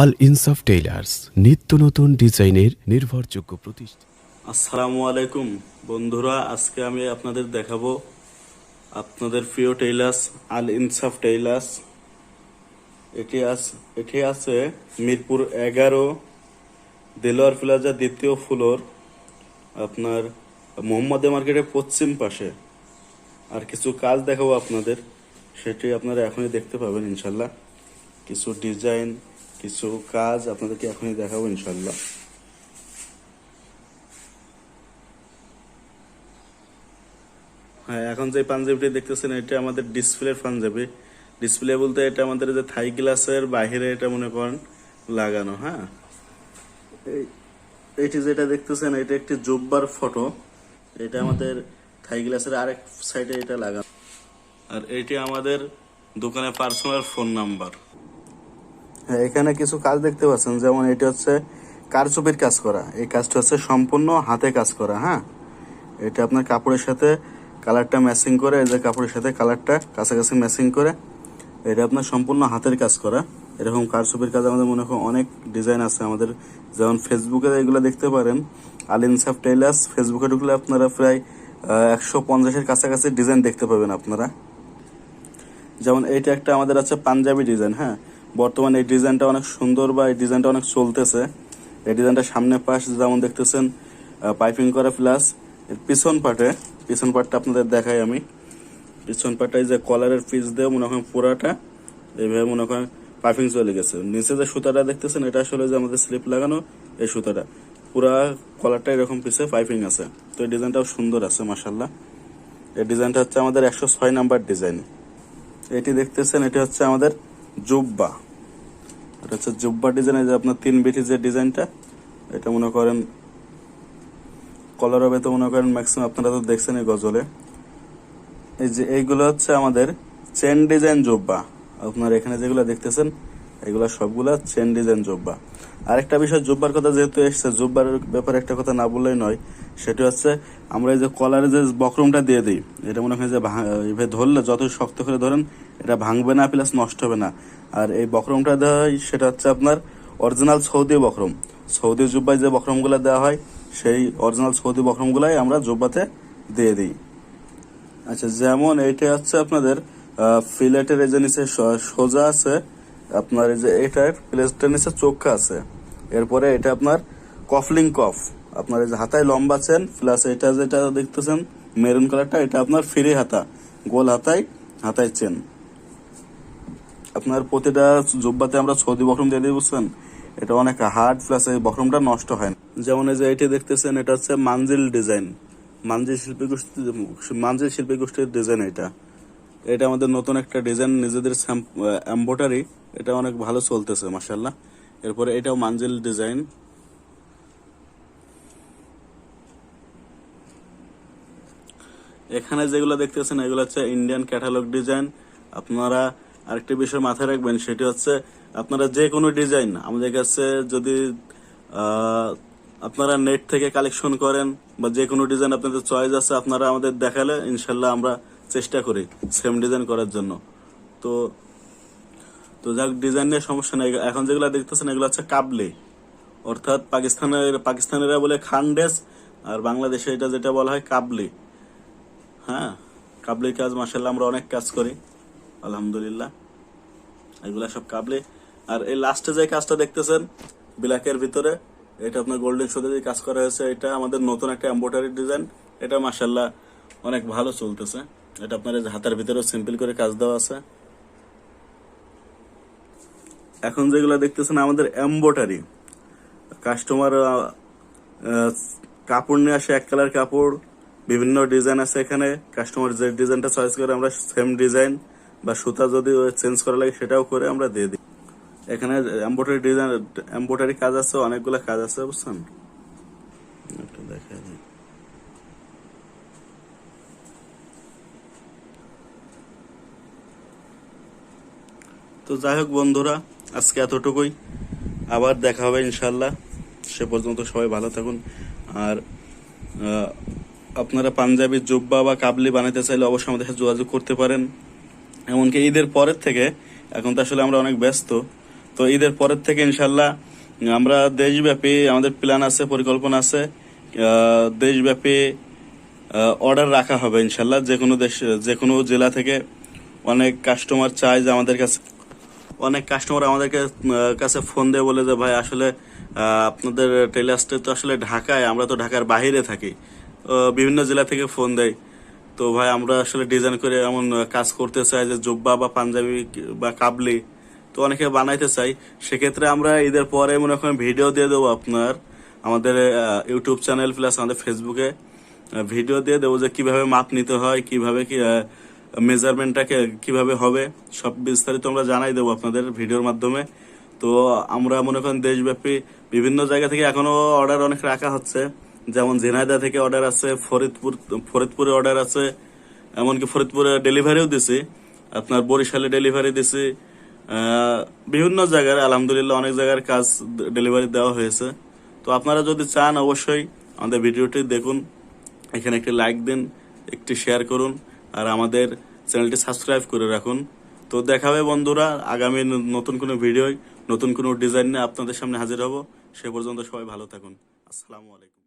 আল ইনসাফ টেইলার্স নিত্য নতুন ডিজাইনের নির্ভরযোগ্য প্রতিষ্ঠান। আসসালামু আলাইকুম বন্ধুরা, আজকে আমি আপনাদের দেখাবো আপনাদের প্রিয় টেইলার্স, আল ইনসাফ টেইলার্স। এটি আস, এটি আছে মিরপুর এগারো, দেলোয়ার প্লাজা দ্বিতীয় ফ্লোর, আপনার মোহাম্মদে মার্কেটের পশ্চিম পাশে। আর কিছু কাজ দেখাবো আপনাদের, সেটি আপনারা এখনই দেখতে পাবেন ইনশাল্লাহ। কিছু ডিজাইন কিছু কাজ আপনাদেরকে এখনই দেখাবো ইনশাল্লাহ হ্যাঁ এখন যে পাঞ্জাবিটি দেখতেছেন, এটা আমাদের ডিসপ্লের পাঞ্জাবি। ডিসপ্লে বলতে এটা আমাদের যে থাই গ্লাসের বাইরে এটা মনে করেন লাগানো হ্যাঁ? এটি যেটা দেখতেছেন, এটা একটি জুব্বার ফটো। এটা আমাদের থাই গ্লাসের আরেক সাইডে এটা লাগানো। আর এটি আমাদের দোকানের পার্সোনাল ফোন নাম্বার। এখানে কিছু কাজ দেখতে পাচ্ছেন, যেমন এটা হচ্ছে কারচুপির কাজ করা। এই কাজটা হচ্ছে সম্পূর্ণ হাতে কাজ করা হ্যাঁ? এটা আপনার কাপড়ের সাথে কালারটা ম্যাচিং করে, এই যে কাপড়ের সাথে কালারটা কাছাকাছি ম্যাচিং করে, এটা আপনার সম্পূর্ণ হাতের কাজ করা। এরকম কারচুপির কাজ আমাদের মনে হয় অনেক ডিজাইন আছে আমাদের, যেমন ফেসবুকে এগুলো দেখতে পারেন। আল ইনসাফ টেইলার্স, ফেসবুকে ঢুকলে আপনারা প্রায় একশো পঞ্চাশের কাছাকাছি ডিজাইন দেখতে পাবেন আপনারা। যেমন এইটা একটা আমাদের আছে পাঞ্জাবি ডিজাইন হ্যাঁ? বর্তমানে এই ডিজাইনটা অনেক সুন্দর বা এই ডিজাইনটা অনেক চলতেছে। এই ডিজাইনটা সামনে পাশ যেমন দেখতেছেন পাইপিং করা প্লাস এর পিছন পাটে, পিছন পাটটা আপনাদের দেখাই আমি। পিছন পাটটায় যে কলারের পিস দিয়ে মনে করেন পুরাটা, এইভাবে মনে করেন পাইপিং চলে গেছে। নিচে যে সুতাটা দেখতেছেন, এটা আসলে যে আমাদের স্লিপ লাগানো, এই সুতাটা। পুরা কলারটা এরকম পিছে পাইপিং আছে। তো এই ডিজাইনটাও সুন্দর আছে মাসাল্লাহ এই ডিজাইনটা হচ্ছে আমাদের একশো ছয় নাম্বার ডিজাইন। এটি দেখতেছেন, এটি হচ্ছে আমাদের জুব্বা। এটা হচ্ছে জুব্বা ডিজাইনের যে আপনার তিন বিটি যে ডিজাইনটা এটা মনে করেন কলার হবে তো মনে করেন ম্যাক্সিমাম আপনারা তো দেখছেন এই গজলে। এই যে এইগুলো হচ্ছে আমাদের চেন ডিজাইন জুব্বা। আপনার এখানে যেগুলো দেখতেছেন, এগুলো সবগুলা চেন ডিজাইন জুব্বা। আরেকটা বিষয়, জুব্বার কথা যেহেতু এসছে, জুব্বার ব্যাপারে একটা কথা না বললেই নয়। সেটা হচ্ছে, আমরা এই যে কলারে যে বক্রমটা দিয়ে দিই, এটা মনে হয় যে এভাবে ধরলে যত শক্ত করে ধরেন, এটা ভাঙবে না, প্লাস নষ্ট হবে না। আর এই বক্রমটা দেওয়া হয়, সেটা হচ্ছে আপনার অরিজিনাল সৌদি বক্রম। সৌদি জুব্বায় যে বক্রমগুলো দেওয়া হয়, সেই অরিজিনাল সৌদি বক্রমগুলাই আমরা জুব্বাতে দিয়ে দিই। আচ্ছা যেমন এইটা হচ্ছে আপনাদের ফিলেটের এই নিচে সোজা আছে আপনার এই যে এটার প্লেসটার নিচে চোখা আছে। এরপরে এটা আপনার কফলিং কফ। আপনার এই যে হাতায় লম্বা চেন প্লাস এটা যেটা দেখতেছেন মেরুন কালারটা এটা আপনার ফ্রি হাতা, গোল হাতায় হাতায় চেন আপনার প্রতিটা জুব্বাতে আমরা সৌদি বক্রম দিয়ে দিই, বুঝছেন? এটা অনেক হার্ড প্লাস এই বক্রমটা নষ্ট হয় না। যেমন এই যে এটি দেখতেছেন, এটা হচ্ছে মানজিল ডিজাইন মানজিল শিল্পী গোষ্ঠী মানজিল শিল্পী গোষ্ঠীর ডিজাইন এটা। এটা আমাদের নতুন একটা ডিজাইন নিজেদের এম্বোটারি এটা অনেক ভালো চলতেছে মাসাল্লাহ এরপরে এটাও মানজিল ডিজাইন। এখানে যেগুলো দেখতেছেন, এগুলো হচ্ছে ইন্ডিয়ান ক্যাটালগ ডিজাইন আপনারা আরেকটি বিষয় মাথায় রাখবেন, সেটি হচ্ছে আপনারা যে কোনো ডিজাইন আমাদের কাছে যদি আপনারা নেট থেকে কালেকশন করেন বা যে কোনো ডিজাইন আপনাদের চয়েস আছে, আপনারা আমাদের দেখালে ইনশাল্লাহ আমরা চেষ্টা করি সেম ডিজাইন করার জন্য। তো তো যাক ডিজাইন নিয়ে সমস্যা নেই। এখন যেগুলো দেখতেছেন, এগুলো হচ্ছে কাবলি। অর্থাৎ পাকিস্তানের পাকিস্তানিরা বলে খানডেস আর বাংলাদেশে এটা যেটা বলা হয় কাবলি। হ্যাঁ কাবলির কাজ মাসাল্লাহ আমরা অনেক কাজ করি, আলহামদুলিল্লাহ। এগুলা সব কাবলি। আর এই লাস্টে যে কাজটা দেখতেছেন ব্ল্যাকের ভিতরে, এটা আপনার গোল্ডেন সুতো দিয়ে কাজ করা হয়েছে। এটা আমাদের নতুন একটা এম্বোটারি ডিজাইন এটা মাসাল্লাহ অনেক ভালো চলতেছে। এটা আপনার হাতের ভিতরেও সিম্পল করে কাজ দেওয়া আছে। এখন যেগুলো দেখতেছেন, আমাদের এম্বোটারি কাস্টমার কাপড় নিয়ে আসে এক কালার কাপড়, বিভিন্ন ডিজাইন আছে এখানে। কাস্টমার যে ডিজাইনটা চয়েস করে, আমরা সেম ডিজাইন বা সুতা যদি চেঞ্জ করা লাগে, সেটাও করে আমরা দিয়ে দিই। এখানে এম্বোটারি ডিজাইন এম্বোটারি কাজ আছে, অনেকগুলো কাজ আছে, বুঝছেন? দেখা দিই। তো যাই হোক বন্ধুরা, আজকে এতটুকুই। আবার দেখা হবে ইনশাল্লাহ সে পর্যন্ত সবাই ভালো থাকুন। আর আপনারা পাঞ্জাবি জুব্বা বা কাবলি বানাতে চাইলে অবশ্যই আমাদের সাথে যোগাযোগ করতে পারেন। এমনকি ঈদের পরের থেকে, এখন তো আসলে আমরা অনেক ব্যস্ত। তো ঈদের পরের থেকে ইনশাল্লাহ আমরা দেশব্যাপী আমাদের প্ল্যান আছে, পরিকল্পনা আছে। দেশব্যাপী অর্ডার রাখা হবে ইনশাল্লাহ যে কোনো দেশ যে কোনো জেলা থেকে অনেক কাস্টমার চায় যে আমাদের কাছে অনেক কাস্টমার আমাদেরকে কাছে ফোন দিয়ে বলে যে, ভাই, আসলে আপনাদের টেলার্সটা তো আসলে ঢাকায়, আমরা তো ঢাকার বাইরে থাকি। বিভিন্ন জেলা থেকে ফোন দেয়। তো ভাই, আমরা আসলে ডিজাইন করে এমন কাজ করতে চাই যে, জুব্বা বা পাঞ্জাবি বা কাবলি, তো অনেকে বানাইতে চাই। সেক্ষেত্রে আমরা ঈদের পরে মনে করেন ভিডিও দিয়ে দেবো আপনার, আমাদের ইউটিউব চ্যানেল প্লাস আমাদের ফেসবুকে ভিডিও দিয়ে দেবো যে, কীভাবে মাপ নিতে হয়, কীভাবে কি মেজারমেন্টটাকে কীভাবে হবে, সব বিস্তারিত আমরা জানাই দেবো আপনাদের ভিডিওর মাধ্যমে। তো আমরা মনে করেন দেশব্যাপী বিভিন্ন জায়গা থেকে এখনও অর্ডার অনেক রাখা হচ্ছে। যেমন ঝিনাইদা থেকে অর্ডার আছে, ফরিদপুর, ফরিদপুরে অর্ডার আছে, এমনকি ফরিদপুরে ডেলিভারিও দিছি। আপনার বরিশালে ডেলিভারি দিছি। বিভিন্ন জায়গার, আলহামদুলিল্লাহ অনেক জায়গার কাজ ডেলিভারি দেওয়া হয়েছে। তো আপনারা যদি চান, অবশ্যই আমাদের ভিডিওটি দেখুন। এখানে একটি লাইক দিন, একটি শেয়ার করুন। আর আমাদের চ্যানেলটি সাবস্ক্রাইব করে রাখুন। তো দেখাবে বন্ধুরা, আগামী নতুন কোনো ভিডিও নতুন কোনো ডিজাইন নিয়ে আপনাদের সামনে হাজির হব। সে পর্যন্ত সবাই ভালো থাকুন। আসসালামু আলাইকুম।